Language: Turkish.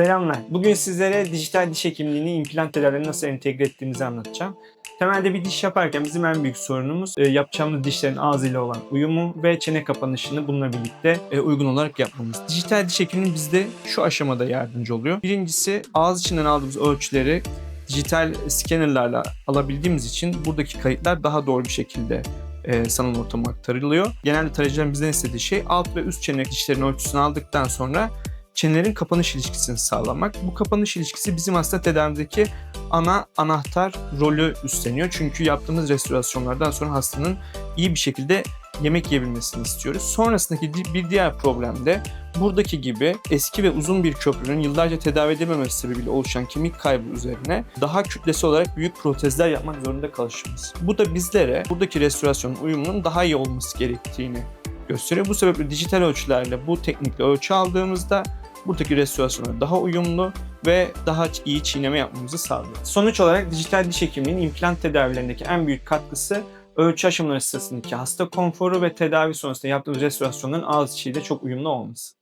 Selamlar. Bugün sizlere dijital diş hekimliğini implant tedavilerine nasıl entegre ettiğimizi anlatacağım. Temelde bir diş yaparken bizim en büyük sorunumuz e, yapacağımız dişlerin ağzıyla olan uyumu ve çene kapanışını bununla birlikte e, uygun olarak yapmamız. Dijital diş hekimliği bizde şu aşamada yardımcı oluyor. Birincisi ağız içinden aldığımız ölçüleri dijital scannerlarla alabildiğimiz için buradaki kayıtlar daha doğru bir şekilde e, sanal ortama aktarılıyor. Genelde tarayıcıların bizden istediği şey alt ve üst çene dişlerin ölçüsünü aldıktan sonra çenelerin kapanış ilişkisini sağlamak. Bu kapanış ilişkisi bizim aslında tedavimizdeki ana anahtar rolü üstleniyor. Çünkü yaptığımız restorasyonlardan sonra hastanın iyi bir şekilde yemek yiyebilmesini istiyoruz. Sonrasındaki bir diğer problem de buradaki gibi eski ve uzun bir köprünün yıllarca tedavi edilmemesi sebebiyle oluşan kemik kaybı üzerine daha kütlesi olarak büyük protezler yapmak zorunda kalışımız. Bu da bizlere buradaki restorasyonun uyumunun daha iyi olması gerektiğini gösteriyor. Bu sebeple dijital ölçülerle bu teknikle ölçü aldığımızda buradaki restorasyona daha uyumlu ve daha iyi çiğneme yapmamızı sağlıyor. Sonuç olarak dijital diş hekimliğinin implant tedavilerindeki en büyük katkısı ölçü aşamaları sırasındaki hasta konforu ve tedavi sonrasında yaptığımız restorasyonların ağız içiyle çok uyumlu olması.